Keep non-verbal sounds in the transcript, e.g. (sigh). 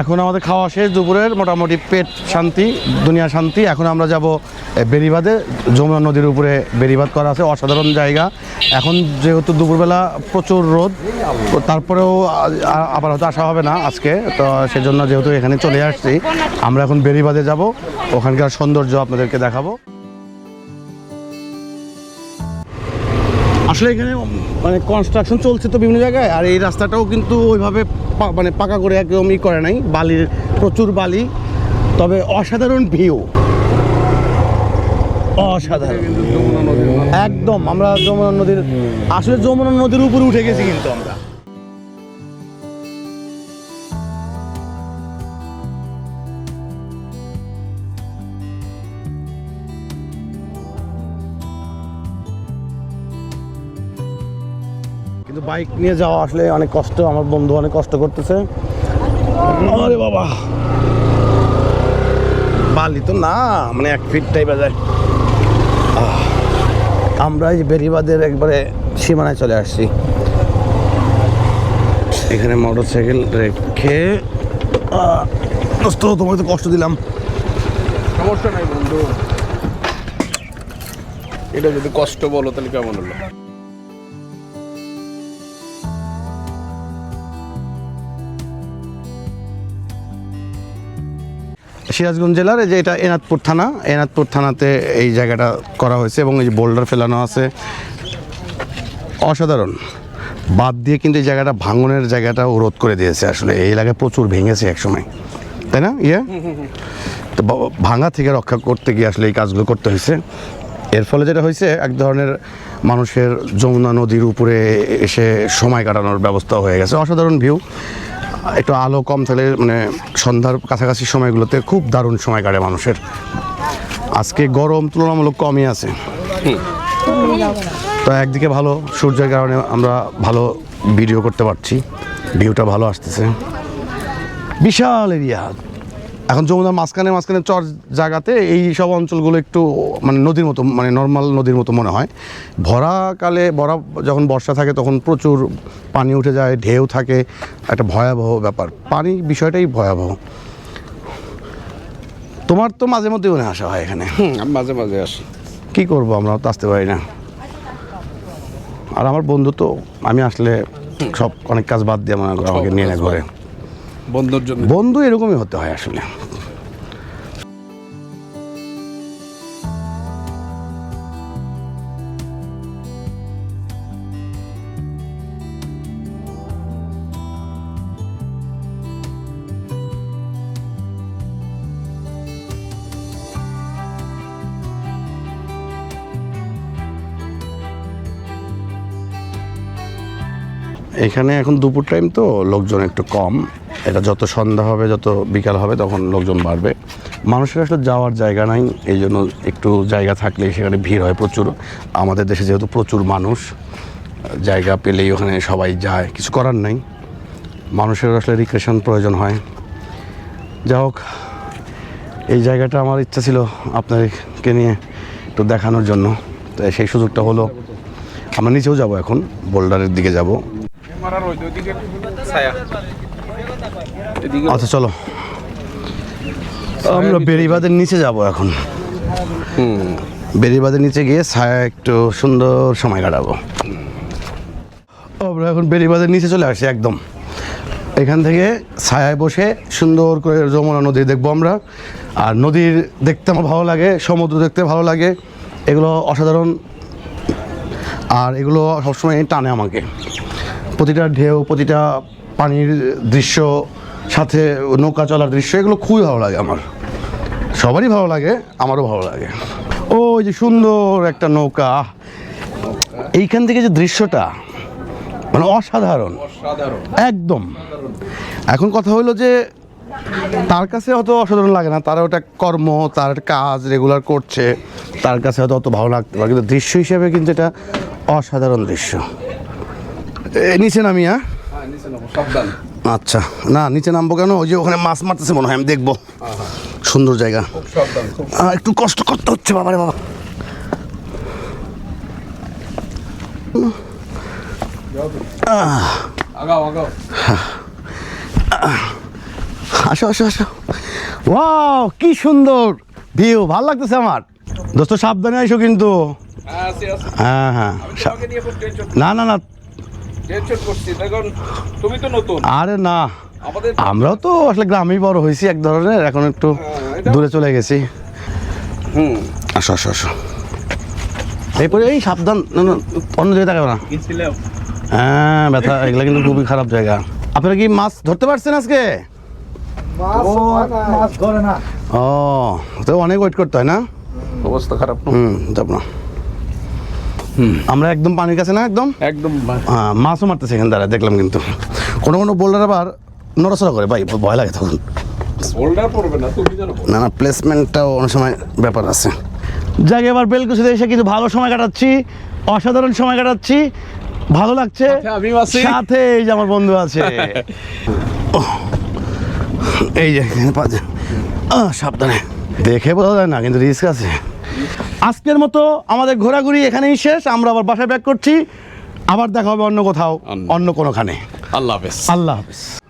এখন আমাদের খাওয়া শেষ, দুপুরের মোটামুটি পেট শান্তি, দুনিয়া শান্তি। এখন আমরা যাব বেরিবাদে যমুনা নদীর উপরে বেরিবাদ করা আছে, অসাধারণ জায়গা। এখন যেহেতু দুপুরবেলা প্রচুর রোদ তারপরেও আবার হয়তো আসা হবে না আজকে, তো সেজন্য যেহেতু এখানে চলে আসছি, আমরা এখন বেরিবাদে যাব। ওখানকার সৌন্দর্য আপনাদেরকে দেখাবো। আসলে এখানে মানে কনস্ট্রাকশন চলছে তো বিভিন্ন জায়গায়, আর এই রাস্তাটাও কিন্তু ওইভাবে মানে পাকা করে একদম ই করে নাই। বালির, প্রচুর বালি। তবে অসাধারণ ভিউ অসাধারণ। একদম, আমরা যমুনা নদীর আসলে যমুনা নদীর উপরে উঠে গেছি কিন্তু আমরা। কিন্তু বাইক নিয়ে যাওয়া আসলে অনেক কষ্ট, আমার বন্ধু অনেক কষ্ট করতেছে। আরে বাবা। বালি তো না মানে এক ফিট টাইপের যায় আমরা এই বেরিবাদের একবারে সীমানায় চলে আসছি। এখানে মোটর সাইকেল রেখে তোমাকে তো কষ্ট দিলাম। সমস্যা নাই বন্ধু। এটা যদি কষ্ট বলো, তাহলে কেমন হলো? সিরাজগঞ্জ জেলার যে এটা এনাদপুর থানা এনাদপুর থানাতে এই জায়গাটা করা হয়েছে এবং এই যে বোল্ডার ফেলানো আছে। অসাধারণ। বাদ দিয়ে কিন্তু এই জায়গাটা ভাঙনের জায়গাটা রোধ করে দিয়েছে আসলে। এই এলাকায় প্রচুর ভেঙেছে একসময়। তাই না? ইয়ে? তো ভাঙা থেকে রক্ষা করতে গিয়ে আসলে এই কাজগুলো করতে হয়েছে। এর ফলে যেটা হয়েছে এক ধরনের মানুষের যমুনা নদীর উপরে এসে সময় কাটানোর ব্যবস্থা হয়ে গেছে। অসাধারণ ভিউ একটু আলো কম থাকলে মানে সন্ধ্যার কাছাকাছি সময়গুলোতে খুব দারুণ সময় কাটে মানুষের। আজকে গরম তুলনামূলক কমই আছে। তো একদিকে ভালো সূর্যের কারণে আমরা ভালো ভিডিও করতে পারছি। ভিউটা ভালো আসতেছে। বিশাল এরিয়া। এখন যমুনার মাঝখানে মাঝখানে চর জায়গাতে এই সব অঞ্চলগুলো একটু মানে নদীর মতো মানে নর্মাল নদীর মতো মনে হয়। ভরাকালে ভরা যখন বর্ষা থাকে তখন প্রচুর পানি উঠে যায় ঢেউ থাকে একটা ভয়াবহ ব্যাপার। পানি বিষয়টাই ভয়াবহ। তোমার তো মাঝে মধ্যে মনে আসা হয় এখানে। মাঝে মাঝে আসি। কি করব আমরা তো আসতে পারি না। আর আমার বন্ধু তো আমি আসলে সব অনেক কাজ বাদ দিয়ে মনে করো আমাকে নিয়ে নেয় ঘরে। বন্ধুর জন্য। বন্ধু এরকমই হতে হয় আসলে। এখানে এখন দুপুর টাইম তো, লোকজন একটু কম। এটা যত সন্ধ্যা হবে, যত বিকাল হবে, তখন লোকজন বাড়বে। মানুষের আসলে যাওয়ার জায়গা নাই, এই জন্য একটু জায়গা থাকলে সেখানে ভিড় হয় প্রচুর। আমাদের দেশে যেহেতু প্রচুর মানুষ, জায়গা পেলেই ওখানে সবাই যায়। কিছু করার নাই। মানুষের আসলে রিক্রেশন প্রয়োজন হয়। যা হোক, এই জায়গাটা আমার ইচ্ছা ছিল আপনাদেরকে নিয়ে একটু দেখানোর জন্য। তাই সেই সুযোগটা হলো, আমরা নিচেও যাব এখন, বোল্ডারের দিকে যাব। আচ্ছা চলো। আমরা বেরিবাদের নিচে যাব এখন। হুম। বেরিবাদের নিচে গিয়ে ছায়া একটু সুন্দর সময় কাটাবো। আমরা এখন বেরিবাদের নিচে চলে আসছি একদম। এখান থেকে ছায়ায় বসে সুন্দর করে যমুনা নদী দেখব আমরা। আর নদীর দেখতে আমার ভালো লাগে সমুদ্র দেখতে ভালো লাগে। এগুলো অসাধারণ। আর এগুলো সবসময় টানে আমাকে। প্রতিটা ঢেউ প্রতিটা পানির দৃশ্য, সাথে নৌকা চলার দৃশ্য, এগুলো খুবই ভালো লাগে আমার। সবারই ভালো লাগে, আমারও ভালো লাগে। ওই যে সুন্দর একটা নৌকা এইখান থেকে যে দৃশ্যটা মানে অসাধারণ। একদম। এখন কথা হলো যে, তার কাছে অত অসাধারণ লাগে না, তার ওটা কর্ম, তার কাজ রেগুলার করছে, তার কাছে হয়তো অত ভালো লাগতে পারে, কিন্তু দৃশ্য হিসেবে কিন্তু এটা অসাধারণ দৃশ্য। নিচে নামি হ্যাঁ হ্যাঁ আচ্ছা না নিচে নামবো কেন? ওই যে ওখানে মাছ মারতেছে মনে হয় আমি দেখব। সুন্দর জায়গা। একটু কষ্ট করতে হচ্ছে বাবারে বাবা। আসো আসো আসো। ওয়াও কি সুন্দর ভিউ ভালো লাগতেছে আমার। দোস্ত সাবধানে আইসো কিন্তু। হ্যাঁ হ্যাঁ টেনশন না না না টেনশন করছি। দেখুন তুমি তো নতুন। আরে না আমরাও তো আসলে গ্রামেই বড় হয়েছি এক ধরনের এখন একটু হ্যাঁ, দূরে চলে গেছি। হুম। আসো আসো আসো। এরপরে এই সাবধান অন্য জায়গায় তাকাবো না। হ্যাঁ ব্যথা এগুলো কিন্তু খুবই খারাপ জায়গা। আপনারা কি মাছ ধরতে পারছেন আজকে? মাছ ধরে না। ও তো অনেক ওয়েট করতে হয় না? অবস্থা খারাপ হুম যাব না। হুম আমরা একদম পানির কাছে না একদম? একদম মাছও মারতেছে এখানে দাঁড়ায় দেখলাম কিন্তু। কোনো কোনো বোল্ডার আবার নড়াচড়া করে ভাই ভয় লাগে তখন। না না না প্লেসমেন্টটাও অনেক সময় ব্যাপার আছে। যাকে এবার বেলকুচিতে এসে কিন্তু ভালো সময় কাটাচ্ছি। অসাধারণ সময় কাটাচ্ছি। ভালো লাগছে। সাথে এই যে আমার বন্ধু আছে। (laughs) এই যে সাবধানে। দেখে বোঝা যায় না কিন্তু রিস্ক আছে। আজকের মতো আমাদের ঘোরাঘুরি এখানেই শেষ। আমরা আবার বাসায় ব্যাক করছি। আবার দেখা হবে অন্য কোথাও অন্য। অন্য কোনোখানে। আল্লাহ হাফেজ। আল্লাহ হাফিজ।